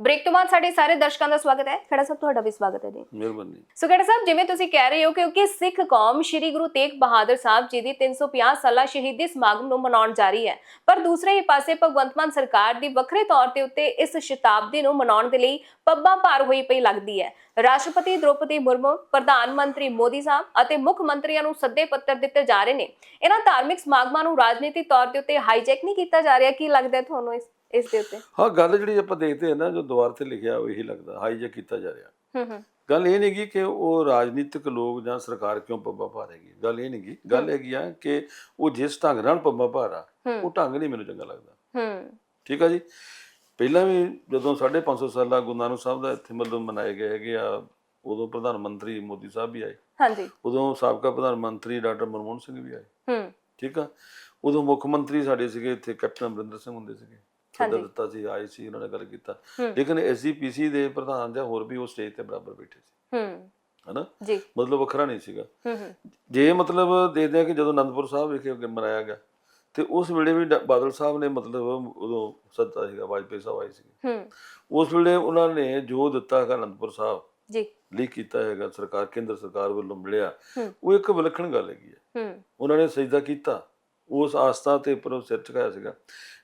Break ਤੋਂ ਬਾਅਦ ਸਾਡੇ ਸਾਰੇ ਦਰਸ਼ਕਾਂ ਦਾ ਸਵਾਗਤ ਹੈ। ਖੜਾ ਸਾਹਿਬ ਤੁਹਾਡਾ ਵੀ ਸਵਾਗਤ ਹੈ ਜੀ। ਮਿਹਰਬਾਨੀ। ਸੋ ਖੜਾ ਸਾਹਿਬ ਜਿਵੇਂ ਤੁਸੀਂ ਕਹਿ ਰਹੇ ਹੋ ਕਿਉਂਕਿ ਸਿੱਖ ਕੌਮ ਸ੍ਰੀ ਗੁਰੂ ਤੇਗ ਬਹਾਦਰ ਸਾਹਿਬ ਜੀ ਦੀ 350 ਸਾਲਾ ਸ਼ਹੀਦੀ ਸਮਾਗਮ ਨੂੰ ਮਨਾਉਣ ਜਾ ਰਹੀ ਹੈ। ਪਰ ਦੂਸਰੇ ਹੀ ਪਾਸੇ ਭਗਵੰਤ ਮਾਨ ਸਰਕਾਰ ਦੀ ਵੱਖਰੇ ਤੌਰ ਤੇ ਉੱਤੇ ਇਸ ਸ਼ਤਾਬਦੀ ਨੂੰ ਮਨਾਉਣ ਦੇ ਲਈ ਪੱਬਾਂ ਭਾਰ ਹੋਈ ਪਈ ਲੱਗਦੀ ਹੈ। ਰਾਸ਼ਟਰਪਤੀ ਦ੍ਰੋਪਦੀ ਮੁਰਮੂ ਪ੍ਰਧਾਨ ਮੰਤਰੀ ਮੋਦੀ ਸਾਹਿਬ ਅਤੇ ਮੁੱਖ ਮੰਤਰੀਆਂ ਨੂੰ ਸੱਦੇ ਪੱਤਰ ਦਿੱਤੇ ਜਾ ਰਹੇ ਨੇ। ਇਹਨਾਂ ਧਾਰਮਿਕ ਸਮਾਗਮਾਂ ਨੂੰ ਰਾਜਨੀਤਿਕ ਤੌਰ ਤੇ ਉੱਤੇ ਹਾਈਜੈਕ ਨਹੀਂ ਕੀਤਾ ਜਾ ਰਿਹਾ। ਕੀ ਲੱਗਦਾ ਤੁਹਾਨੂੰ ਇਸ ਇਸ ਦੇ ਉੱਤੇ। ਹਾਂ ਗੱਲ ਜਿਹੜੀ ਆਪਾਂ ਦੇਖਦੇ ਹਾਂ ਨਾ ਜੋ ਦੁਆਰ ਤੇ ਲਿਖਿਆ ਉਹ ਇਹੀ ਲੱਗਦਾ ਹਾਈਜੈਕ ਕੀਤਾ ਜਾ ਰਿਹਾ। ਹੂੰ ਹੂੰ। ਗੱਲ ਇਹ ਨਹੀਂ ਕਿ ਉਹ ਰਾਜਨੀਤਿਕ ਲੋਕ ਜਾਂ ਸਰਕਾਰ ਕਿਉਂ ਪੱਬਾ ਪਾ ਰਹੇਗੀ ਗੱਲ ਇਹ ਨਹੀਂ ਗੱਲ ਹੈਗੀ ਆ ਕਿ ਉਹ ਜਿਸ ਢੰਗ ਨਾਲ ਪੱਬਾ ਪਾ ਰਹਾ ਉਹ ਢੰਗ ਨਹੀਂ ਮੈਨੂੰ ਚੰਗਾ ਲੱਗਦਾ। ਹੂੰ। ਠੀਕ ਆ ਜੀ? ਪਹਿਲਾਂ ਵੀ ਜਦੋਂ 550 ਸਾਲਾ ਗੁਰੂ ਨਾਨਕ ਸਾਹਿਬ ਦਾ ਇੱਥੇ ਮਤਲਬ ਮਨਾਏ ਗਏ ਹੈਗੇ ਆ ਉਦੋਂ ਪ੍ਰਧਾਨ ਮੰਤਰੀ ਮੋਦੀ ਸਾਹਿਬ ਵੀ ਆਏ। ਹਾਂਜੀ। ਉਦੋਂ ਸਾਬਕਾ ਪ੍ਰਧਾਨ ਮੰਤਰੀ ਡਾਕਟਰ ਮਨਮੋਹਨ ਸਿੰਘ ਵੀ ਆਏ। ਹੂੰ। ਠੀਕ ਆ? ਉਦੋਂ ਮੁੱਖ ਮੰਤਰੀ ਸਾਡੇ ਸੀਗੇ ਇੱਥੇ ਕੈਪਟਨ ਅਮਰਿੰਦਰ ਸਿੰਘ ਹੁੰਦੇ ਸੀਗੇ। ਸੱਦਾ। ਦਿੱਤਾ ਸੀ ਆਏ ਸੀ ਉਹਨਾਂ ਨੇ ਗੱਲ ਕੀਤਾ। ਲੇਕਿਨ ਐਸਜੀਪੀਸੀ ਦੇ ਪ੍ਰਧਾਨ ਜਾਂ ਹੋਰ ਵੀ ਉਹ ਸਟੇਜ ਤੇ ਬਰਾਬਰ ਬੈਠੇ ਸੀ। ਹੂੰ। ਹਨਾ? ਜੀ। ਮਤਲਬ ਵੱਖਰਾ ਨਹੀਂ ਸੀਗਾ। ਜੇ ਮਤਲਬ ਦੇਖਦੇ ਆ ਕਿ ਜਦੋਂ ਅਨੰਦਪੁਰ ਸਾਹਿਬ ਵਿਖੇ ਅੱਗੇ ਮਨਾਇਆ ਗਿਆ ਤੇ ਉਸ ਵੇਲੇ ਵੀ ਡ- ਬਾਦਲ ਸਾਹਿਬ ਨੇ ਮਤਲਬ ਉਦੋਂ ਸੱਦਾ ਸੀਗਾ ਵਾਜਪੇਈ ਸਾਹਿਬ ਆਏ ਸੀ ਹੂੰ। ਉਸ ਵੇਲੇ ਉਹਨਾਂ ਨੇ ਜੋ ਦਿੱਤਾ ਹੈਗਾ ਅਨੰਦਪੁਰ ਸਾਹਿਬ ਜੀ। ਲਈ ਕੀਤਾ ਹੈਗਾ ਸਰਕਾਰ ਕੇਂਦਰ ਸਰਕਾਰ ਵੱਲੋਂ ਮਿਲਿਆ ਹੂੰ। ਉਹ ਇੱਕ ਵਿਲੱਖਣ ਗੱਲ ਹੈਗੀ ਹੈ। ਹੂੰ। ਉਹਨਾਂ ਨੇ ਸਜਦਾ ਕੀਤਾ। ਉਸ ਆਸਥਾ ਤੇ ਉੱਪਰ ਉਹ ਸਿਰ ਝੁਕਾਇਆ ਸੀਗਾ।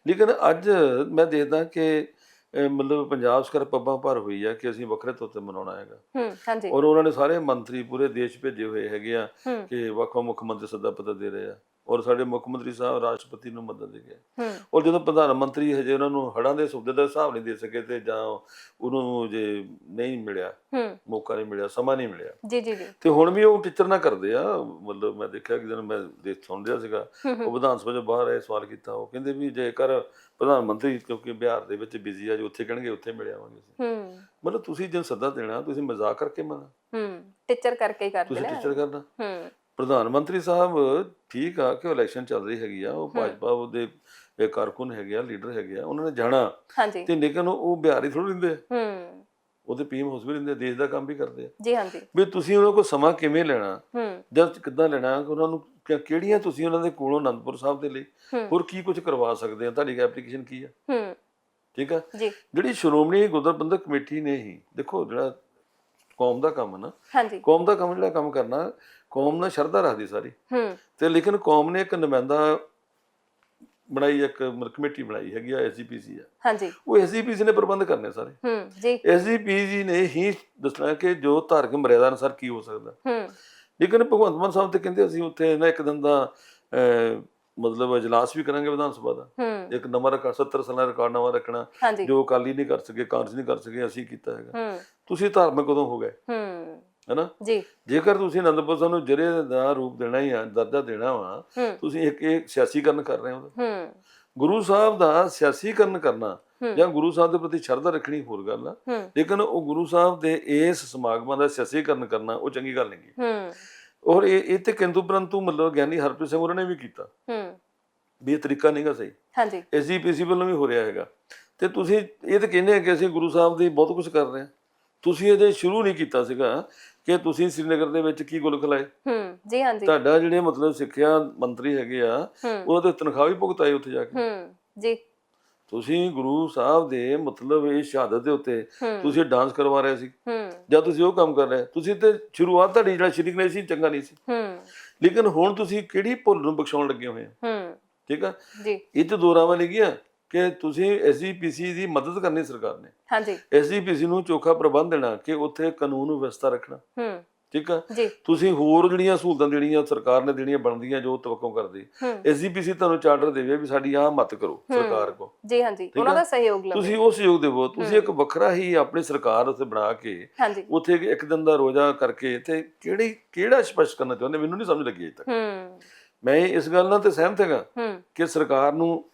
ਲੇਕਿਨ ਅੱਜ ਮੈਂ ਦੇਖਦਾ ਕਿ ਮਤਲਬ ਪੰਜਾਬ ਸਰਕਾਰ ਪੱਬਾਂ ਭਰ ਹੋਈ ਆ ਕਿ ਅਸੀਂ ਵੱਖਰੇ ਤੌਰ ਤੇ ਮਨਾਉਣਾ ਹੈਗਾ। ਹੂੰ ਹਾਂਜੀ। ਔਰ ਉਹਨਾਂ ਨੇ ਸਾਰੇ ਮੰਤਰੀ ਪੂਰੇ ਦੇਸ਼ ਭੇਜੇ ਹੋਏ ਹੈਗੇ ਆ ਕਿ ਵੱਖ ਵੱਖ ਮੁੱਖ ਮੰਤਰੀ ਸੱਦਾ ਪੱਤਰ ਦੇ ਰਹੇ ਆ। ਔਰ ਸਾਡੇ ਮੁੱਖ ਮੰਤਰੀ ਸਾਹਿਬ ਰਾਸ਼ਟਰਪਤੀ ਨੂੰ ਮਦਦ ਦੇ ਗਏ। ਔਰ ਜਦੋਂ ਪ੍ਰਧਾਨ ਮੰਤਰੀ ਹਜੇ ਉਹਨਾਂ ਨੂੰ ਹੜਾਂ ਦੇ ਸੁਬਦੇ ਦਾ ਹਿਸਾਬ ਨਹੀਂ ਦੇ ਸਕੇ ਤੇ ਜਾਂ ਉਹਨੂੰ ਜੇ ਨਹੀਂ ਮਿਲਿਆ ਮੌਕਾ ਨਹੀਂ ਮਿਲਿਆ ਸਮਾਂ ਨਹੀਂ ਮਿਲਿਆ। ਜੀ ਜੀ ਜੀ। ਤੇ ਹੁਣ ਵੀ ਉਹ ਟੀਚਰ ਨਾ ਕਰਦੇ ਆ। ਮਤਲਬ ਮੈਂ ਦੇਖਿਆ ਕਿ ਜਦੋਂ ਮੈਂ ਦੇਖ ਸੁਣ ਰਿਹਾ ਸੀਗਾ ਉਹ ਵਿਧਾਨ ਸਭਾ 'ਚ ਬਾਹਰ ਆਏ ਸਵਾਲ ਕੀਤਾ। ਉਹ ਕਹਿੰਦੇ ਵੀ ਜੇਕਰ ਪ੍ਰਧਾਨ ਮੰਤਰੀ ਕਿਉਂਕਿ ਬਿਹਾਰ ਦੇ ਵਿੱਚ ਬਿਜ਼ੀ ਆ ਜੋ ਉੱਥੇ ਕਹਿਣਗੇ ਉੱਥੇ ਮਿਲ ਆਵਾਂਗੇ ਅਸੀਂ। ਹੂੰ। ਮਤਲਬ ਤੁਸੀਂ ਜੇ ਸੱਦਾ ਦੇਣਾ ਤੁਸੀਂ ਮਜ਼ਾਕ ਕਰਕੇ ਮਨਾ। ਹੂੰ। ਟੀਚਰ ਕਰਕੇ ਹੀ ਕਰਦੇ ਤੁਸੀਂ ਟੀਚਰ ਕਰਨਾ। ਹੂੰ। ਪ੍ਰਧਾਨ ਮੰਤਰੀ ਸਾਹਿਬ ਠੀਕ ਆ ਕਿ ਇਲੈਕਸ਼ਨ ਚੱਲ ਰਹੀ ਹੈਗੀ ਆ ਉਹ ਭਾਜਪਾ ਉਹਦੇ ਇਹ ਕਾਰਕੁਨ ਹੈਗੇ ਆ ਲੀਡਰ ਹੈਗੇ ਆ ਉਹਨਾਂ ਨੇ ਜਾਣਾ। ਹਾਂਜੀ। ਤੇ ਲੇਕਿਨ ਉਹ ਬਿਹਾਰੀ ਥੋੜੀ ਰਹਿੰਦੇ। ਹੂੰ ਉਹਦੇ ਪੀਐਮ ਹਾਊਸ ਵੀ ਰਹਿੰਦੇ ਦੇਸ਼ ਦਾ ਕੰਮ ਵੀ ਕਰਦੇ ਆ। ਜੀ ਹਾਂਜੀ। ਵੀ ਤੁਸੀਂ ਉਹਨਾਂ ਕੋਲ ਸਮਾਂ ਕਿਵੇਂ ਲੈਣਾ? ਹੂੰ ਜਦ ਕਿੱਦਾਂ ਲੈਣਾ? ਕਿ ਉਹਨਾਂ ਨੂੰ ਕਿਹੜੀਆਂ ਤੁਸੀਂ ਉਹਨਾਂ ਦੇ ਕੋਲੋਂ ਅਨੰਦਪੁਰ ਸਾਹਿਬ ਦੇ ਲਈ ਹੋਰ ਕੀ ਕੁਝ ਕਰਵਾ ਸਕਦੇ ਆ ਤੁਹਾਡੀ ਐਪਲੀਕੇਸ਼ਨ ਕੀ ਆ? ਹੂੰ ਠੀਕ ਆ? ਜੀ। ਜਿਹੜੀ ਸ਼੍ਰੋਮਣੀ ਗੁਰਦੁਆਰਾ ਕਮੇਟੀ ਨੇ ਹੀ ਦੇਖੋ ਜਿਹੜਾ ਕੌਮ ਦਾ ਕੰਮ ਨਾ। ਹਾਂਜੀ। ਕੌਮ ਦਾ ਕੰਮ ਜਿਹੜਾ ਕੰਮ ਕਰਨਾ ਕੌਮ ਨਾਲ ਸ਼ਰਧਾ ਰੱਖਦੀ ਸਾਰੀ। ਹੂੰ। ਤੇ ਲੇਕਿਨ ਕੌਮ ਨੇ ਇੱਕ ਨੁਮਾਇੰਦਾ ਬਣਾਈ ਇੱਕ ਕਮੇਟੀ ਬਣਾਈ ਹੈਗੀ ਆ ਐਸਜੀਪੀਸੀ ਆ। ਹਾਂਜੀ। ਉਹ ਐਸਜੀਪੀਸੀ ਨੇ ਪ੍ਰਬੰਧ ਕਰਨੇ ਸਾਰੇ। ਹੂੰ ਜੀ। ਐਸਜੀਪੀਸੀ ਨੇ ਹੀ ਦੱਸਣਾ ਕਿ ਜੋ ਧਾਰਮਿਕ ਮਰਿਆਦਾ ਅਨੁਸਾਰ ਕੀ ਹੋ ਸਕਦਾ। ਹੂੰ। ਲੇਕਿਨ ਭਗਵੰਤ ਮਾਨ ਸਾਹਿਬ ਤੇ ਕਹਿੰਦੇ ਅਸੀਂ ਉੱਥੇ ਨਾ ਇੱਕ ਦਿਨ ਦਾ ਮਤਲਬ ਇਜਲਾਸ ਵੀ ਕਰਾਂਗੇ ਵਿਧਾਨ ਸਭਾ ਦਾ। ਇੱਕ ਨਵਾਂ ਰਿਕਾਰਡ 70 ਸਾਲਾਂ ਦਾ ਰਿਕਾਰਡ ਨਵਾਂ ਰੱਖਣਾ। ਜੋ ਅਕਾਲੀ ਨਹੀਂ ਕਰ ਸਕੇ ਕਾਂਗਰਸ ਨਹੀਂ ਕਰ ਸਕੇ ਅਸੀਂ ਕੀਤਾ ਹੈਗਾ। ਤੁਸੀਂ ਧਾਰਮਿਕ ਕਦੋਂ ਹੋ ਗਏ। ਹੂੰ। ਹੈਨਾ? ਜੀ। ਜੇਕਰ ਤੁਸੀਂ ਅਨੰਦਪੁਰ ਸਾਹਿਬ ਨੂੰ ਜਰੇ ਦਾ ਰੂਪ ਦੇਣਾ ਹੀ ਆ ਦਰਜਾ ਦੇਣਾ ਵਾ ਤੁਸੀਂ ਇੱਕ ਇਹ ਸਿਆਸੀਕਰਨ ਕਰ ਰਹੇ ਹੋ। ਹੂੰ। ਗੁਰੂ ਸਾਹਿਬ ਦਾ ਸਿਆਸੀਕਰਨ ਕਰਨਾ। ਜਾਂ ਗੁਰੂ ਸਾਹਿਬ ਦੇ ਪ੍ਰਤੀ ਸ਼ਰਧਾ ਰੱਖਣੀ ਹੋਰ ਗੱਲ ਆ। ਲੇਕਿਨ ਉਹ ਗੁਰੂ ਸਾਹਿਬ ਦੇ ਇਸ ਸਮਾਗਮਾਂ ਦਾ ਸਿਆਸੀਕਰਨ ਕਰਨਾ ਉਹ ਚੰਗੀ ਗੱਲ ਨਹੀਂ ਹੂੰ। ਔਰ ਇਹ ਇਹ ਤੇ ਕਿੰਤੂ ਪਰੰਤੂ ਮਤਲਬ ਗਿਆਨੀ ਹਰਪ੍ਰੀਤ ਸਿੰਘ ਉਹਨਾਂ ਨੇ ਵੀ ਕੀਤਾ। ਹੂੰ। ਵੀ ਇਹ ਤਰੀਕਾ ਨਹੀਂਗਾ ਸਹੀ। ਹਾਂਜੀ। ਐਸਜੀਪੀਸੀ ਵੱਲੋਂ ਵੀ ਹੋ ਰਿਹਾ ਹੈਗਾ। ਤੇ ਤੁਸੀਂ ਇਹ ਤਾਂ ਕਹਿੰਦੇ ਆ ਕਿ ਅਸੀਂ ਗੁਰੂ ਸਾਹਿਬ ਦੀ ਬਹੁਤ ਕੁਝ ਕਰ ਰਹੇ ਹਾਂ। ਤੁਸੀਂ ਇਹਦੇ ਸ਼ੁਰੂ ਨਹੀਂ ਕੀਤਾ ਸੀਗਾ ਕਿ ਤੁਸੀਂ ਸ੍ਰੀਨਗਰ ਦੇ ਵਿੱਚ ਕੀ ਗੁਲ ਖਲਾਏ ਹੂੰ ਜੀ ਹਾਂਜੀ ਤੁਹਾਡਾ ਜਿਹੜੇ ਮਤਲਬ ਸਿੱਖਿਆ ਮੰਤਰੀ ਹੈਗੇ ਆ ਹੂੰ। ਉਹਨਾਂ ਤੇ ਤਨਖਾਹ ਵੀ ਭੁਗਤਾਈ ਉੱਥੇ ਜਾ ਕੇ? ਹੂੰ ਜੀ। ਤੁਸੀਂ ਗੁਰੂ ਸਾਹਿਬ ਦੇ ਮਤਲਬ ਇਹ ਸ਼ਹਾਦਤ ਦੇ ਉੱਤੇ ਹੂੰ। ਤੁਸੀਂ ਡਾਂਸ ਕਰਵਾ ਰਹੇ ਸੀ। ਹੂੰ। ਜਾਂ ਤੁਸੀਂ ਉਹ ਕੰਮ ਕਰ ਰਹੇ? ਤੁਸੀਂ ਤੇ ਸ਼ੁਰੂਆਤ ਤੁਹਾਡੀ ਜਿਹੜਾ ਸ਼੍ਰੀ ਗਣੇਸ਼ ਸੀ ਚੰਗਾ ਨਹੀਂ ਸੀ। ਹੂੰ। ਲੇਕਿਨ ਹੁਣ ਤੁਸੀਂ ਕਿਹੜੀ ਭੁੱਲ ਨੂੰ ਬਖਸ਼ਾਉਣ ਲੱਗੇ ਹੋਏ ਆ ਹੂੰ। ਠੀਕ ਆ? ਜੀ। ਇਹ ਚ ਦੋ ਰਾਵਾਂ ਨੇ ਗਿਆ? ਕਿ ਤੁਸੀਂ ਐਸਜੀਪੀਸੀ ਦੀ ਮਦਦ ਕਰਨੀ ਸਰਕਾਰ ਨੇ। ਹਾਂਜੀ। ਐਸਜੀਪੀਸੀ ਨੂੰ ਚੋਖਾ ਪ੍ਰਬੰਧ ਦੇਣਾ ਕਿ ਉੱਥੇ ਕਾਨੂੰਨ ਵਿਵਸਥਾ ਰੱਖਣਾ। ਹੂੰ। ਠੀਕ ਆ? ਜੀ। ਤੁਸੀਂ ਹੋਰ ਜਿਹੜੀਆਂ ਸਹੂਲਤਾਂ ਦੇਣੀਆਂ ਸਰਕਾਰ ਨੇ ਦੇਣੀਆਂ ਬਣਦੀਆਂ ਜੋ ਤਵੱਕੋ ਕਰਦੀ। ਐਸਜੀਪੀਸੀ ਤੁਹਾਨੂੰ ਚਾਰਟਰ ਦੇਵੇ ਵੀ ਸਾਡੀ ਆਹ ਮਤ ਕਰੋ। ਸਰਕਾਰ ਕੋ ਜੀ ਹਾਂਜੀ। ਉਹਨਾਂ? ਦਾ ਸਹਿਯੋਗ ਲਓ ਤੁਸੀਂ ਉਹ ਸਹਿਯੋਗ ਦੇਵੋ। ਤੁਸੀਂ ਇੱਕ ਵੱਖਰਾ ਹੀ ਆਪਣੀ ਸਰਕਾਰ ਉੱਤੇ ਬਣਾ ਕੇ ਉੱਥੇ ਇੱਕ- ਦਿਨ ਦਾ ਰੋਜ਼ਾ ਕਰਕੇ ਤੇ ਕਿਹੜੀ ਕਿਹੜਾ ਸਪਸ਼ਟ ਕਰਨਾ ਚਾਹੁੰਦੇ? ਮੈਨੂੰ ਨਹੀਂ ਸਮਝ ਲੱਗੀ ਅਜੇ ਤੱਕ। ਹੂੰ। ਮੈਂ ਇਸ ਗੱਲ ਨਾਲ ਤੇ ਸਹਿਮਤ ਹੈਗਾ ਹੂੰ। ਕਿ ਸਰਕਾਰ ਨੂੰ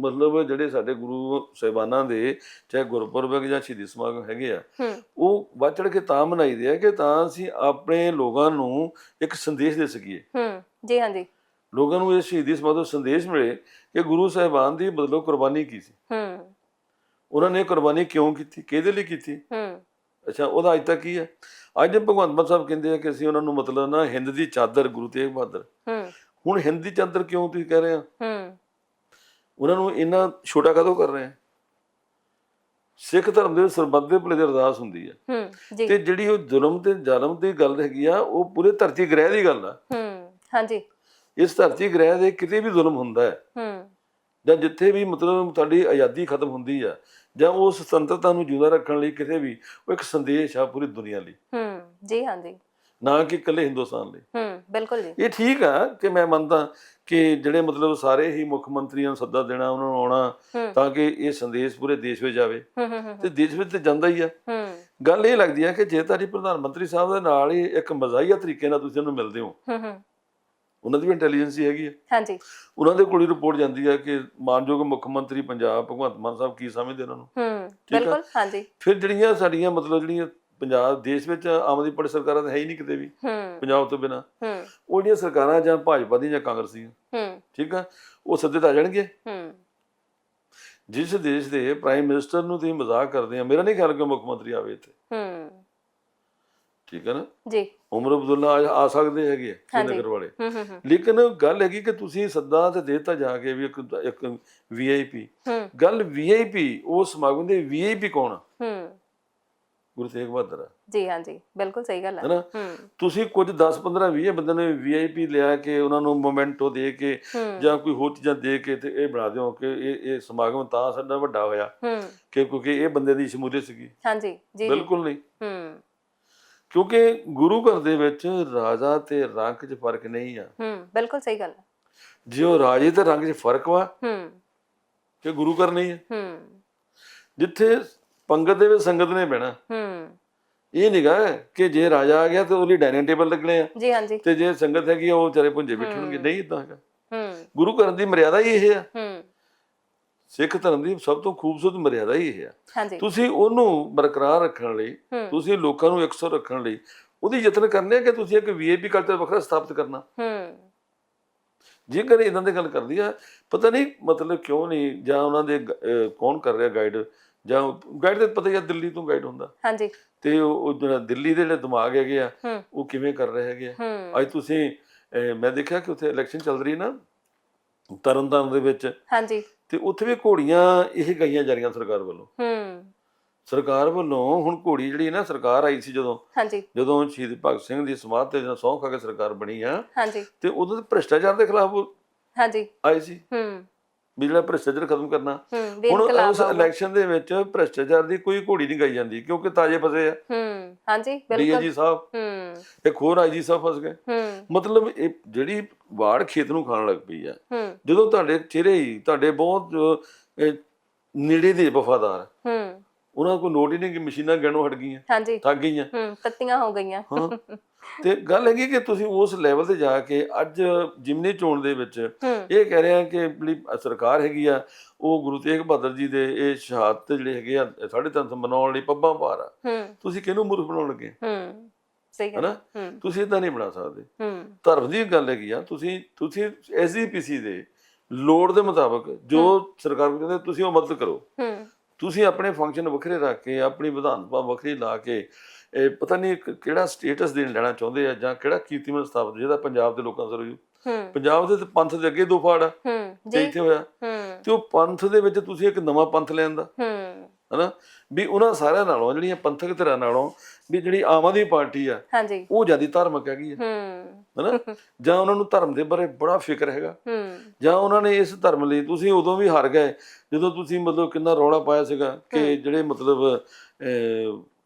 ਮਤਲਬ ਜਿਹੜੇ ਸਾਡੇ ਗੁਰੂ ਸਾਹਿਬਾਨਾਂ ਦੇ ਚਾਹੇ ਗੁਰਪੁਰਬ ਹੈ ਜਾਂ ਸ਼ਹੀਦੀ ਸਮਾਗਮ ਹੈਗੇ ਆ ਹੂੰ। ਉਹ ਵੱਧ ਚੜ੍ਹ ਕੇ ਤਾਂ ਮਨਾਈਦੇ ਆ ਕਿ ਤਾਂ ਅਸੀਂ ਆਪਣੇ ਲੋਕਾਂ ਨੂੰ ਇੱਕ ਸੰਦੇਸ਼ ਦੇ ਸਕੀਏ। ਹੂੰ ਜੀ ਹਾਂਜੀ ਲੋਕਾਂ ਨੂੰ ਇਹ ਸ਼ਹੀਦੀ ਸਮਾਗਮ ਤੋਂ ਸੰਦੇਸ਼ ਮਿਲੇ ਕਿ ਗੁਰੂ ਸਾਹਿਬਾਨ ਦੀ ਮਤਲਬ ਕੁਰਬਾਨੀ ਕੀ ਸੀ। ਹੂੰ। ਉਹਨਾਂ ਨੇ ਕੁਰਬਾਨੀ ਕਿਉਂ ਕੀਤੀ? ਕਿਹਦੇ ਲਈ ਕੀਤੀ? ਹੂੰ। ਅੱਛਾ ਉਹਦਾ ਅੱਜ ਤੱਕ ਕੀ ਹੈ? ਅੱਜ ਭਗਵੰਤ ਮਾਨ ਸਾਹਿਬ ਕਹਿੰਦੇ ਆ ਕਿ ਅਸੀਂ ਉਹਨਾਂ ਨੂੰ ਮਤਲਬ ਨਾ ਹਿੰਦ ਦੀ ਚਾਦਰ ਗੁਰੂ ਤੇਗ ਬਹਾਦਰ। ਹੂੰ। ਹੁਣ ਹਿੰਦ ਦੀ ਚਾਦਰ ਕਿਉਂ ਤੁਸੀਂ ਕਹਿ ਰਹੇ ਆ ਹੂੰ। ਉਹਨਾਂ ਨੂੰ ਇੰਨਾ ਛੋਟਾ ਕਦੋਂ ਕਰ ਰਹੇ ਆ? ਸਿੱਖ ਧਰਮ ਦੇ ਸਰਬੱਤ ਦੇ ਭਲੇ ਦੀ ਅਰਦਾਸ ਹੁੰਦੀ ਹੈ ਤੇ ਜਿਹੜੀ ਉਹ ਜ਼ੁਲਮ ਤੇ ਜ਼ਾਲਮ ਦੀ ਗੱਲ ਹੈਗੀ ਆ ਉਹ ਪੂਰੇ ਧਰਤੀ ਗ੍ਰਹਿ ਦੀ ਗੱਲ ਆ। ਹਾਂਜੀ। ਇਸ ਧਰਤੀ ਗ੍ਰਹਿ ਦੇ ਕਿਤੇ ਵੀ ਜ਼ੁਲਮ ਹੁੰਦਾ ਹੈ ਹੂੰ। ਜਾਂ ਜਿੱਥੇ ਵੀ ਮਤਲਬ ਤੁਹਾਡੀ ਆਜ਼ਾਦੀ ਖਤਮ ਹੁੰਦੀ ਆ ਜਾਂ ਉਸ ਸੁਤੰਤਰਤਾ ਨੂੰ ਜਿਉਂਦਾ ਰੱਖਣ ਲਈ ਕਿਤੇ ਵੀ ਉਹ ਇੱਕ ਸੰਦੇਸ਼ ਆ ਪੂਰੀ ਦੁਨੀਆ ਲਈ। ਹੂੰ ਜੀ ਹਾਂਜੀ। ਨਾ ਕਿ ਇਕੱਲੇ ਹਿੰਦੁਸਤਾਨ ਲਈ। ਹੂੰ ਬਿਲਕੁਲ ਜੀ। ਇਹ ਠੀਕ ਆ ਕਿ ਮੈਂ ਮੰਨਦਾ ਕਿ ਜਿਹੜੇ ਮਤਲਬ ਸਾਰੇ ਹੀ ਮੁੱਖ ਮੰਤਰੀਆਂ ਨੂੰ ਸੱਦਾ ਦੇਣਾ ਉਹਨਾਂ ਨੂੰ ਆਉਣਾ ਹੂੰ। ਤਾਂ ਕਿ ਇਹ ਸੰਦੇਸ਼ ਪੂਰੇ ਦੇਸ਼ ਵਿੱਚ ਜਾਵੇ। ਹੂੰ ਹੂੰ ਹੂੰ। ਤੇ ਦੇਸ਼ ਵਿੱਚ ਤੇ ਜਾਂਦਾ ਹੀ ਆ। ਹੂੰ। ਗੱਲ ਇਹ ਲੱਗਦੀ ਆ ਕਿ ਜੇ ਤੁਹਾਡੀ ਪ੍ਰਧਾਨ ਮੰਤਰੀ ਸਾਹਿਬ ਦੇ ਨਾਲ ਹੀ ਇੱਕ ਮਜ਼ਾਹੀਆ ਤਰੀਕੇ ਨਾਲ ਤੁਸੀਂ ਉਹਨੂੰ ਮਿਲਦੇ ਹੋ। ਹੂੰ ਹੂੰ। ਉਹਨਾਂ ਦੀ ਵੀ ਇੰਟੈਲੀਜੈਂਸ ਹੈਗੀ ਆ। ਹਾਂਜੀ। ਉਹਨਾਂ ਦੇ ਕੋਲ ਹੀ ਰਿਪੋਰਟ ਜਾਂਦੀ ਆ ਕਿ ਮਾਨਯੋਗ ਮੁੱਖ ਮੰਤਰੀ ਪੰਜਾਬ ਭਗਵੰਤ ਮਾਨ ਸਾਹਿਬ ਕੀ ਸਮਝਦੇ ਉਹਨਾਂ ਨੂੰ। ਹੂੰ। ਬਿਲਕੁਲ ਹਾਂਜੀ। ਫਿਰ ਜਿਹੜੀਆਂ ਸਾਡੀਆਂ ਮਤਲਬ ਜਿਹੜੀਆਂ ਪੰਜਾਬ ਦੇਸ਼ ਵਿੱਚ ਆਮ ਆਦਮੀ ਪਾਰਟੀ ਸਰਕਾਰਾਂ ਤਾਂ ਹੈ ਹੀ ਨਹੀਂ ਕਿਤੇ ਵੀ ਪੰਜਾਬ ਤੋਂ ਬਿਨਾ। ਉਹ ਜਿਹੜੀਆਂ ਸਰਕਾਰਾਂ ਜਾਂ ਭਾਜਪਾ ਦੀਆਂ ਜਾਂ ਕਾਂਗਰਸ ਦੀਆਂ ਠੀਕ ਆ? ਉਹ ਸੱਦੇ ਤਾਂ ਆ ਜਾਣਗੇ। ਜਿਸ ਦੇਸ਼ ਦੇ ਪ੍ਰਾਈਮ ਮਿਨਿਸਟਰ ਨੂੰ ਤੁਸੀਂ ਮਜ਼ਾਕ ਕਰਦੇ ਆ ਮੇਰਾ ਨਹੀਂ ਖਿਆਲ ਕਿ ਮੁੱਖ ਮੰਤਰੀ ਆਵੇ ਇੱਥੇ। ਠੀਕ ਹੈ ਨਾ? ਜੀ। ਉਮਰ ਅਬਦੁੱਲਾ ਆ- ਸਕਦੇ ਹੈਗੇ। ਸ਼੍ਰੀਨਗਰ ਵਾਲੇ। ਲੇਕਿਨ ਗੱਲ ਹੈਗੀ ਕਿ ਤੁਸੀਂ ਸੱਦਾ ਤੇ ਦੇਤਾ ਜਾ ਕੇ ਵੀ ਇੱਕ ਇੱਕ ਵੀਆਈਪੀ ਗੱਲ ਵੀਆਈਪੀ ਉਹ ਸਮਾਗਮ ਦੇ ਵੀਆਈਪੀ ਕੌਣ? ਹੂੰ। ਗੁਰੂ ਤੇਗ ਬਹਾਦਰ ਆ, ਜੀ ਹਾਂਜੀ ਬਿਲਕੁਲ ਸਹੀ ਗੱਲ ਹੈ। ਹੈਨਾ ਹੂੰ। ਤੁਸੀਂ ਕੁਝ 10 15 20 ਬੰਦਿਆਂ ਨੇ ਵੀਆਈਪੀ ਲਿਆ ਕੇ ਉਹਨਾਂ ਨੂੰ ਮੋਮੈਂਟੋ ਦੇ ਕੇ ਹੂੰ। ਜਾਂ ਕੋਈ ਹੋਰ ਚੀਜ਼ਾਂ ਦੇ ਕੇ ਤੇ ਇਹ ਬਣਾ ਦਿਓ ਕਿ ਇਹ ਇਹ ਸਮਾਗਮ ਤਾਂ ਸਾਡਾ ਵੱਡਾ ਹੋਇਆ। ਹੂੰ। ਕਿ ਕਿਉਂਕਿ ਇਹ ਬੰਦੇ ਦੀ ਸ਼ਮੂਲੀਅਤ ਸੀਗੀ। ਹਾਂਜੀ ਜੀ। ਜੀ ਬਿਲਕੁਲ ਨਹੀਂ। ਹੂੰ। ਕਿਉਂਕਿ ਗੁਰੂ ਘਰ ਦੇ ਵਿੱਚ ਰਾਜਾ ਤੇ ਰੰਗ 'ਚ ਫ਼ਰਕ ਨਹੀਂ ਆ। ਹੂੰ ਬਿਲਕੁਲ ਸਹੀ ਗੱਲ ਹੈ। ਜੇ ਉਹ ਰਾਜੇ ਤੇ ਰੰਗ 'ਚ ਫ਼ਰਕ ਵਾ ਹੂੰ। ਕਿ ਗੁਰੂ ਘਰ ਨਹੀਂ ਹੈ। ਹੂੰ। ਜਿੱਥੇ ਪੰਗਤ ਦੇ ਵਿੱਚ ਸੰਗਤ ਨੇ ਬਹਿਣਾ। ਹੂੰ। ਇਹ ਨਿਗਾ ਕਿ ਜੇ ਰਾਜਾ ਆ ਗਿਆ ਤੇ ਉਹਦੇ ਡਾਈਨਿੰਗ ਟੇਬਲ ਲੱਗਣੇ ਆ। ਜੀ ਹਾਂਜੀ। ਤੇ ਜੇ ਸੰਗਤ ਹੈਗੀ ਆ, ਉਹ ਵਿਚਾਰੇ ਪੁੰਜੇ ਬੈਠਣਗੇ ਨਹੀਂ ਇਦਾਂ ਹੈਗਾ। ਹੂੰ। ਗੁਰੂ ਘਰ ਦੀ ਮਰਿਆਦਾ ਹੀ ਇਹ ਆ। ਹੂੰ। ਸਿੱਖ ਧਰਮ ਦੀ ਸਭ ਤੋਂ ਖੂਬਸੂਰਤ ਮਰਿਆਦਾ ਹੀ ਇਹ ਆ। ਹਾਂਜੀ। ਤੁਸੀਂ ਉਹਨੂੰ ਬਰਕਰਾਰ ਰੱਖਣ ਲਈ ਹੂੰ। ਤੁਸੀਂ ਲੋਕਾਂ ਨੂੰ ਇਕਸੁਰ ਰੱਖਣ ਲਈ ਉਹਦੀ ਯਤਨ ਕਰਨੇ ਆ ਕਿ ਤੁਸੀਂ ਇੱਕ ਵੀਆਈਪੀ ਕਲਚਰ ਵੱਖਰਾ ਸਥਾਪਿਤ ਕਰਨਾ? ਹੂੰ। ਜੇਕਰ ਇਦਾਂ ਦੀ ਗੱਲ ਕਰਦੀ ਆ ਪਤਾ ਨਹੀਂ ਮਤਲਬ ਕਿਉਂ ਨਹੀਂ ਜਾਂ ਉਹਨਾਂ ਦੇ ਗ- ਅਹ ਕੌਣ ਕਰ ਰਿਹਾ ਗਾਈਡ ਜਾਂ ਗਾਈਡ ਤੇ ਪਤਾ ਹੀ ਆ ਦਿੱਲੀ ਤੋਂ ਗਾਈਡ ਹੁੰਦਾ। ਹਾਂਜੀ। ਤੇ ਉਹ ਜਿਹੜਾ ਦਿੱਲੀ ਦੇ ਜਿਹੜੇ ਦਿਮਾਗ ਹੈਗੇ ਆ ਉਹ ਕਿਵੇਂ ਕਰ ਰਹੇ ਹੈਗੇ ਆ? ਅੱਜ ਤੁਸੀਂ ਮੈਂ ਦੇਖਿਆ ਕਿ ਉੱਥੇ ਇਲੈਕਸ਼ਨ ਚੱਲ ਰਹੀ ਨਾ ਤਰਨਤਾਰਨ ਦੇ ਵਿੱਚ। ਹਾਂਜੀ। ਤੇ ਉੱਥੇ ਵੀ ਘੋੜੀਆਂ ਇਹ ਗਈਆਂ ਜਾ ਰਹੀਆਂ ਸਰਕਾਰ ਵੱਲੋਂ। ਹੂੰ। ਸਰਕਾਰ ਵੱਲੋਂ ਹੁਣ ਘੋੜੀ ਜਿਹੜੀ ਨਾ ਸਰਕਾਰ ਆਈ ਸੀ ਜਦੋਂ। ਹਾਂਜੀ। ਜਦੋਂ ਸ਼ਹੀਦ ਭਗਤ ਸਿੰਘ ਦੀ ਸਮਾਧ ਤੇ ਜਦੋਂ ਸਹੁੰ ਖਾ ਕੇ ਸਰਕਾਰ ਬਣੀ ਆ। ਹਾਂਜੀ। ਤੇ ਉਦੋਂ ਭ੍ਰਿਸ਼ਟਾਚਾਰ ਦੇ ਖਿਲਾਫ ਹਾਂਜੀ। ਆਏ ਸੀ। ਹੂੰ। ਵੀ ਜਿਹੜਾ ਭ੍ਰਿਸ਼ਟਾਚਾਰ ਖਤਮ ਕਰਨਾ। ਹੁਣ ਉਸ ਇਲੈਕਸ਼ਨ ਦੇ ਵਿੱਚ ਭ੍ਰਿਸ਼ਟਾਚਾਰ ਦੀ ਕੋਈ ਘੋੜੀ ਨਹੀਂ ਗਾਈ ਜਾਂਦੀ ਕਿਉਂਕਿ ਤਾਜੇ ਫਸੇ ਆ। ਹੂੰ ਹਾਂਜੀ ਬਿਲਕੁਲ। ਡੀਏਜੀ ਸਾਹਿਬ ਹੂੰ। ਇੱਕ ਹੋਰ ਆਈਜੀ ਸਾਹਿਬ ਫਸ ਗਏ। ਮਤਲਬ ਇਹ ਜਿਹੜੀ ਵਾੜ ਖੇਤ ਨੂੰ ਖਾਣ ਲੱਗ ਪਈ ਆ ਜਦੋਂ ਤੁਹਾਡੇ ਚਿਹਰੇ ਹੀ ਤੁਹਾਡੇ ਬਹੁਤ ਨੇੜੇ ਦੇ ਵਫਾਦਾਰ ਹੂੰ। ਉਹਨਾਂ ਕੋਲ ਨੋਟ ਹੀ ਨਹੀਂ ਕਿ ਮਸ਼ੀਨਾਂ ਗਣੋਂ ਹਟ ਗਈਆਂ ਹਾਂਜੀ। ਥੱਕ ਗਈਆਂ। ਹੂੰ ਪੱਤੀਆਂ ਹੋ ਗਈਆਂ। ਹਾਂ। ਤੇ ਗੱਲ ਹੈਗੀ ਕਿ ਤੁਸੀਂ ਉਸ ਲੈਵਲ ਤੇ ਜਾ ਕੇ ਅੱਜ ਜਿਮਨੀ ਚੋਣ ਦੇ ਵਿੱਚ ਇਹ ਕਹਿ ਰਹੇ ਆ ਕਿ ਜਿਹੜੀ ਸਰਕਾਰ ਹੈਗੀ ਆ ਉਹ ਗੁਰੂ ਤੇਗ ਬਹਾਦਰ ਜੀ ਦੇ ਇਹ ਸ਼ਹਾਦਤ ਜਿਹੜੇ ਹੈਗੇ ਆ 350 ਮਨਾਉਣ ਲਈ ਪੱਬਾਂ ਭਾਰ ਆ। ਤੁਸੀਂ ਕਿਹਨੂੰ ਮੂਰਖ ਬਣਾਉਣ ਲੱਗੇ? ਹੂੰ ਸਹੀ ਗੱਲ ਹੂੰ। ਤੁਸੀਂ ਇਦਾਂ ਨਹੀਂ ਬਣਾ ਸਕਦੇ। ਧਰਮ ਦੀ ਗੱਲ ਹੈਗੀ ਆ ਤੁਸੀਂ ਤੁਸੀਂ ਐਸਜੀਪੀਸੀ ਦੇ ਲੋੜ ਦੇ ਮੁਤਾਬਕ ਜੋ ਸਰਕਾਰ ਨੂੰ ਕਹਿੰਦੇ ਤੁਸੀਂ ਉਹ ਮਦਦ ਕਰੋ। ਤੁਸੀਂ ਆਪਣੇ ਫੰਕਸ਼ਨ ਵੱਖਰੇ ਰੱਖ ਕੇ ਆਪਣੀ ਵਿਧਾਨ ਸਭਾ ਵੱਖਰੀ ਲਾ ਕੇ ਇਹ ਪਤਾ ਨਹੀਂ ਕਿਹੜਾ ਸਟੇਟਸ ਦੇਣ ਲੈਣਾ ਚਾਹੁੰਦੇ ਆ ਜਾਂ ਕਿਹੜਾ ਕੀਰਤੀਮਨ ਸਥਾਪਿਤ ਜਿਹਦਾ ਪੰਜਾਬ ਦੇ ਲੋਕਾਂ ਸਰ ਹੂੰ। ਪੰਜਾਬ ਦੇ ਪੰਥ ਦੇ ਅੱਗੇ ਦੋ ਫਾੜ ਆ। ਇੱਥੇ ਹੋਇਆ। ਹੂੰ। ਤੇ ਉਹ ਪੰਥ ਦੇ ਵਿੱਚ ਤੁਸੀਂ ਇੱਕ ਨਵਾਂ ਪੰਥ ਲੈਣ ਦਾ। ਹੂੰ। ਹਨਾ? ਵੀ ਉਹਨਾਂ ਸਾਰਿਆਂ ਨਾਲੋਂ ਜਿਹੜੀਆਂ ਪੰਥਕ ਧਿਰਾਂ ਨਾਲੋਂ ਵੀ ਜਿਹੜੀ ਆਮ ਆਦਮੀ ਪਾਰਟੀ ਆ ਹਾਂਜੀ। ਉਹ ਜ਼ਿਆਦਾ ਧਾਰਮਿਕ ਹੈਗੀ ਆ। ਹੂੰ। ਹਨਾ? ਜਾਂ ਉਹਨਾਂ ਨੂੰ ਧਰਮ ਦੇ ਬਾਰੇ ਬੜਾ ਫਿਕਰ ਹੈਗਾ। ਹੂੰ। ਜਾਂ ਉਹਨਾਂ ਨੇ ਇਸ ਧਰਮ ਲਈ ਤੁਸੀਂ ਉਦੋਂ ਵੀ ਹਾਰ ਗਏ ਜਦੋਂ ਤੁਸੀਂ ਮਤਲਬ ਕਿੰਨਾ ਰੌਲਾ ਪਾਇਆ ਸੀਗਾ ਕਿ ਜਿਹੜੇ ਮਤਲਬ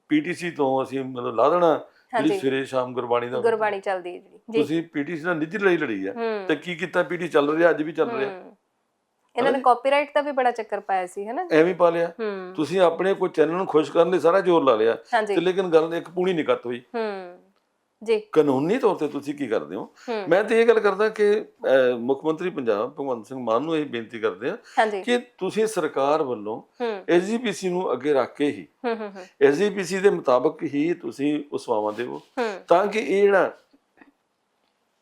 ਪੀਟੀਸੀ ਤੋਂ ਅਸੀਂ ਮਤਲਬ ਲਾ ਦੇਣਾ ਜਿਹੜੀ ਸਵੇਰੇ ਸ਼ਾਮ ਗੁਰਬਾਣੀ ਦਾ ਗੁਰਬਾਣੀ ਚੱਲਦੀ ਹੈ ਜਿਹੜੀ। ਜੀ। ਤੁਸੀਂ ਪੀਟੀਸੀ ਨਾਲ ਨਿੱਜੀ ਲੜਾਈ ਲੜੀ ਆ। ਤੇ ਕੀ ਕੀਤਾ? ਪੀਟੀ ਚੱਲ ਰਿਹਾ ਅੱਜ ਵੀ ਚੱਲ ਰਿਹਾ। ਇਹਨਾਂ ਨੇ ਕਾਪੀਰਾਈਟ ਦਾ ਵੀ ਬੜਾ ਚੱਕਰ ਪਾਇਆ ਸੀ ਹੈ ਨਾ? ਐਵੇਂ ਪਾ ਲਿਆ। ਤੁਸੀਂ ਆਪਣੇ ਕੋਈ ਚੈਨਲ ਨੂੰ ਖੁਸ਼ ਕਰਨ ਲਈ ਸਾਰਾ ਜ਼ੋਰ ਲਾ ਲਿਆ ਤੇ ਲੇਕਿਨ ਗੱਲ ਇੱਕ ਪੂਣੀ ਨਹੀਂ ਕੱਤ ਹੋਈ। ਹੂੰ। ਜੀ। ਕਾਨੂੰਨੀ ਤੌਰ ਤੇ ਤੁਸੀਂ ਕੀ ਕਰਦੇ ਹੋ? ਮੈਂ ਤੇ ਇਹ ਗੱਲ ਕਰਦਾ ਕਿ ਮੁੱਖ ਮੰਤਰੀ ਪੰਜਾਬ ਭਗਵੰਤ ਸਿੰਘ ਮਾਨ ਨੂੰ ਇਹ ਬੇਨਤੀ ਕਰਦੇ ਆ ਕਿ ਤੁਸੀਂ ਸਰਕਾਰ ਵੱਲੋਂ ਐਸਜੀਪੀਸੀ ਨੂੰ ਅੱਗੇ ਰੱਖ ਕੇ ਹੀ ਐਸਜੀਪੀਸੀ ਦੇ ਮੁਤਾਬਕ ਹੀ ਤੁਸੀਂ ਉਹ ਸੇਵਾਵਾਂ ਦੇਵੋ ਤਾਂ ਕਿ ਇਹ ਜਿਹੜਾ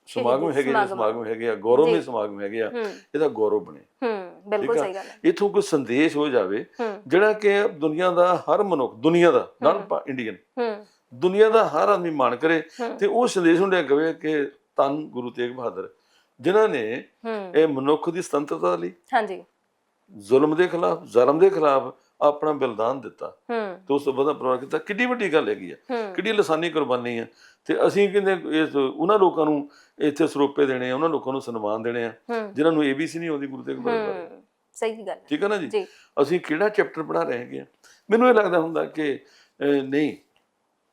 ਸਮਾਗਮ ਹੈਗੇ ਸਮਾਗਮ। ਹੈਗੇ ਆ ਗੌਰਵਮਈ। ਸਮਾਗਮ ਹੈਗੇ ਆ ਇਹਦਾ ਗੌਰਵ ਬਣੇ। ਬਿਲਕੁਲ। ਸਹੀ ਗੱਲ ਹੈ। ਇਥੋਂ ਕੋਈ ਸੰਦੇਸ਼ ਹੋ ਜਾਵੇ ਜਿਹੜਾ ਕਿ ਦੁਨੀਆ ਦਾ ਹਰ ਮਨੁੱਖ ਦੁਨੀਆ ਦਾ ਨਾਨ। ਇੰਡੀਅਨ ਦੁਨੀਆ ਦਾ ਹਰ ਆਦਮੀ ਮਾਣ ਕਰੇ ਤੇ ਉਹ ਸੰਦੇਸ਼ ਹੁੰਦੇ ਕਵੇ ਕਿ ਤਨ ਗੁਰੂ ਤੇਗ ਬਹਾਦਰ ਜਿਨ੍ਹਾਂ ਨੇ ਇਹ ਮਨੁੱਖ ਦੀ ਸੁਤੰਤਰਤਾ ਲਈ ਹਾਂਜੀ। ਜ਼ੁਲਮ ਦੇ ਖਿਲਾਫ ਜ਼ਲਮ ਦੇ ਖਿਲਾਫ ਆਪਣਾ ਬਲਿਦਾਨ ਦਿੱਤਾ ਤੇ ਉਸ ਤੋਂ ਬਾਅਦ ਪਰਿਵਾਰ ਕੀਤਾ। ਕਿੰਨੀ ਵੱਡੀ ਗੱਲ ਹੈਗੀ ਆ। ਕਿੰਨੀ ਲਸਾਨੀ ਕੁਰਬਾਨੀ ਆ। ਤੇ ਅਸੀਂ ਕਹਿੰਦੇ ਇਸ ਉਹਨਾਂ ਲੋਕਾਂ ਨੂੰ ਇੱਥੇ ਸਰੋਪੇ ਦੇਣੇ ਆ ਉਹਨਾਂ ਲੋਕਾਂ ਨੂੰ ਸਨਮਾਨ ਦੇਣੇ ਆ ਜਿਨ੍ਹਾਂ ਨੂੰ ਏਬੀਸੀ ਨਹੀਂ ਆਉਂਦੀ ਗੁਰੂ ਤੇਗ ਬਹਾਦਰ ਬਾਰੇ। ਸਹੀ ਗੱਲ। ਠੀਕ ਹੈ ਨਾ ਜੀ? ਅਸੀਂ ਕਿਹੜਾ ਚੈਪਟਰ ਪੜ੍ਹਾ ਰਹੇ ਹੈਗੇ ਮੈਨੂੰ ਇਹ ਲੱਗਦਾ ਹੁੰਦਾ ਕਿ ਨਹੀਂ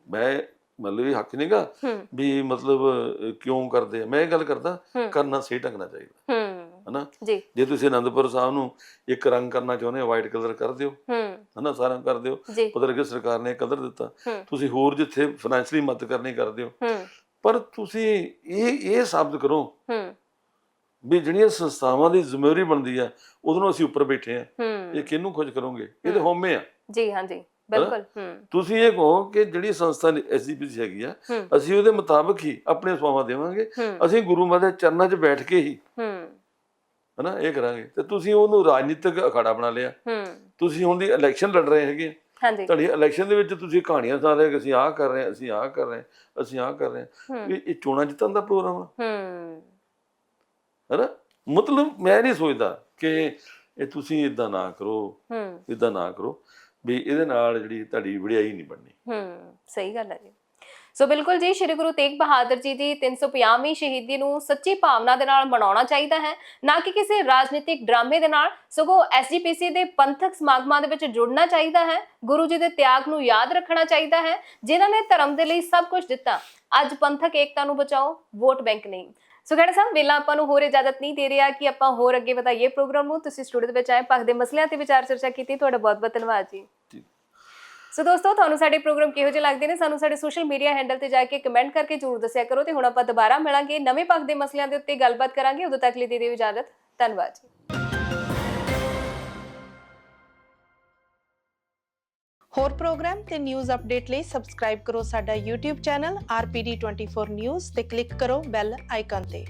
ਮੈਂ ਮਤਲਬ ਇਹ ਹੱਕ ਨਹੀਂਗਾ ਵੀ ਮਤਲਬ ਕਿਉਂ ਕਰਦੇ ਆ? ਮੈਂ ਇਹ ਗੱਲ ਕਰਦਾ ਕਰਨਾ ਸਹੀ ਢੰਗ ਨਾਲ ਚਾਹੀਦਾ। ਹੂੰ। ਹਨਾ? ਜੀ। ਜੇ ਤੁਸੀਂ ਅਨੰਦਪੁਰ ਸਾਹਿਬ ਨੂੰ ਇੱਕ ਰੰਗ ਕਰਨਾ ਚਾਹੁੰਦੇ ਹੋ ਵਾਈਟ ਕਲਰ ਕਰ ਦਿਓ। ਹੂੰ। ਹਨਾ ਸਾਰਾ ਕਰ ਦਿਓ ਜੀ। ਪਤਾ ਲੱਗੇ ਸਰਕਾਰ ਨੇ ਕਲਰ ਦਿੱਤਾ। ਹੂੰ। ਤੁਸੀਂ ਹੋਰ ਜਿੱਥੇ ਫਾਈਨੈਂਸ਼ਲੀ ਮਦਦ ਕਰਨੀ ਕਰ ਦਿਓ ਹੂੰ। ਪਰ ਤੁਸੀਂ ਇਹ ਇਹ ਸਾਬਤ ਕਰੋ ਹੂੰ। ਵੀ ਜਿਹੜੀਆਂ ਸੰਸਥਾਵਾਂ ਦੀ ਜ਼ਿੰਮੇਵਾਰੀ ਬਣਦੀ ਆ ਉਹਦੋਂ ਅਸੀਂ ਉੱਪਰ ਬੈਠੇ ਆ ਹੂੰ। ਇਹ ਕਿਹਨੂੰ ਖੁਸ਼ ਕਰੋਗੇ? ਇਹ ਤਾਂ ਹੂੰ। ਹੋਮੇ ਆ। ਜੀ ਹਾਂਜੀ। ਬਿਲਕੁਲ ਹੂੰ। ਤੁਸੀਂ ਇਹ ਕਹੋ ਕਿ ਜਿਹੜੀ ਸੰਸਥਾ ਐਸਜੀਪੀਸੀ ਹੈਗੀ ਆ ਹੂੰ। ਅਸੀਂ ਉਹਦੇ ਮੁਤਾਬਕ ਹੀ ਆਪਣੇ ਸਵਾਵਾਂ ਦੇਵਾਂਗੇ। ਹੂੰ। ਅਸੀਂ ਗੁਰੂ ਮਹਾਰਾਜ ਦੇ ਚਰਨਾਂ 'ਚ ਬੈਠ ਕੇ ਹੀ ਹੂੰ। ਹਨਾ ਇਹ ਕਰਾਂਗੇ। ਤੇ ਤੁਸੀਂ ਉਹਨੂੰ ਰਾਜਨੀਤਿਕ ਅਖਾੜਾ ਬਣਾ ਲਿਆ। ਹੂੰ। ਤੁਸੀਂ ਹੁਣ ਦੀ ਇਲੈਕਸ਼ਨ ਲੜ ਰਹੇ ਹੈਗੇ। ਹਾਂਜੀ। ਤੁਹਾਡੀ ਇਲੈਕਸ਼ਨ ਦੇ ਵਿੱਚ ਤੁਸੀਂ ਕਹਾਣੀਆਂ ਸੁਣਾ ਰਹੇ ਕਿ ਅਸੀਂ ਆਹ ਕਰ ਰਹੇ ਹਾਂ ਅਸੀਂ ਆਹ ਕਰ ਰਹੇ ਹਾਂ ਅਸੀਂ ਆਹ ਕਰ ਰਹੇ ਹਾਂ। ਇਹ ਇਹ ਚੋਣਾਂ ਜਿੱਤਣ ਦਾ ਪ੍ਰੋਗਰਾਮ ਆ। ਹੂੰ। ਹੈਨਾ? ਮਤਲਬ ਮੈਂ ਨਹੀਂ ਸੋਚਦਾ ਕਿ ਇਹ ਤੁਸੀਂ ਇਦਾਂ ਨਾ ਕਰੋ ਹੂੰ। ਇਦਾਂ ਨਾ ਕਰੋ ਵੀ ਇਹਦੇ ਨਾਲ ਜਿਹੜੀ ਤੁਹਾਡੀ ਵਡਿਆਈ ਨਹੀਂ ਬਣਨੀ। ਹੂੰ ਸਹੀ ਗੱਲ ਹੈ ਜੀ। ਸੋ ਬਿਲਕੁਲ ਜੀ, ਸ਼੍ਰੀ ਗੁਰੂ ਤੇਗ ਬਹਾਦਰ ਜੀ ਦੀ 350ਵੀਂ ਸ਼ਹੀਦੀ ਨੂੰ ਸੱਚੀ ਭਾਵਨਾ ਦੇ ਨਾਲ ਮਨਾਉਣਾ ਚਾਹੀਦਾ ਹੈ, ਨਾ ਕਿ ਕਿਸੇ ਰਾਜਨੀਤਿਕ ਡਰਾਮੇ ਦੇ ਨਾਲ। ਸਗੋਂ ਐਸਜੀਪੀਸੀ ਦੇ ਪੰਥਕ ਸਮਾਗਮਾਂ ਦੇ ਵਿੱਚ ਜੁੜਨਾ ਚਾਹੀਦਾ ਹੈ, ਗੁਰੂ ਜੀ ਦੇ ਤਿਆਗ ਨੂੰ ਯਾਦ ਰੱਖਣਾ ਚਾਹੀਦਾ ਹੈ, ਜਿਨ੍ਹਾਂ ਨੇ ਧਰਮ ਦੇ ਲਈ ਸਭ ਕੁਝ ਦਿੱਤਾ। ਅੱਜ ਪੰਥਕ ਏਕਤਾ ਨੂੰ ਬਚਾਓ, ਵੋਟ ਬੈਂਕ ਨਹੀਂ। ਸੋ ਖੜਾ ਸਾਹਿਬ, ਵੇਲਾ ਆਪਾਂ ਨੂੰ ਹੋਰ ਇਜਾਜ਼ਤ ਨਹੀਂ ਦੇ ਰਿਹਾ ਕਿ ਆਪਾਂ ਹੋਰ ਅੱਗੇ ਵਧਾਈਏ ਪ੍ਰੋਗਰਾਮ ਨੂੰ। ਤੁਸੀਂ ਸਟੂਡੀਓ ਦੇ ਵਿੱਚ ਆਏ ਪੱਖ ਦੇ ਮਸਲਿਆਂ ਤੇ ਵਿਚਾਰ ਚਰਚਾ ਕੀਤੀ, ਤੁਹਾਡਾ ਬਹੁਤ ਬਹੁਤ ਧੰਨਵਾਦ ਜੀ। ਸੋ ਦੋਸਤੋ, ਤੁਹਾਨੂੰ ਸਾਡੇ ਪ੍ਰੋਗਰਾਮ ਕਿਹੋ ਜਿਹੇ ਲੱਗਦੇ ਨੇ? ਸਾਨੂੰ ਸਾਡੇ ਸੋਸ਼ਲ ਮੀਡੀਆ ਹੈਂਡਲ ਤੇ ਜਾ ਕੇ ਕਮੈਂਟ ਕਰਕੇ ਜਰੂਰ ਦੱਸਿਆ ਕਰੋ ਤੇ ਹੁਣ ਆਪਾਂ ਦੁਬਾਰਾ ਮਿਲਾਂਗੇ ਨਵੇਂ ਪੱਖ ਦੇ ਮਸਲਿਆਂ ਦੇ ਉੱਤੇ ਗੱਲਬਾਤ ਕਰਾਂਗੇ। ਉਦੋਂ ਤੱਕ ਲਈ ਦੇ ਦਿਓ ਇਜਾਜ਼ਤ। ਧੰਨਵਾਦ ਜੀ। ਹੋਰ ਪ੍ਰੋਗਰਾਮ ਤੇ ਨਿਊਜ਼ ਅਪਡੇਟ ਲਈ ਸਬਸਕ੍ਰਾਈਬ ਕਰੋ ਸਾਡਾ YouTube ਚੈਨਲ RPD24 News ਤੇ ਕਲਿੱਕ ਕਰੋ ਬੈਲ ਆਈਕਨ ਤੇ।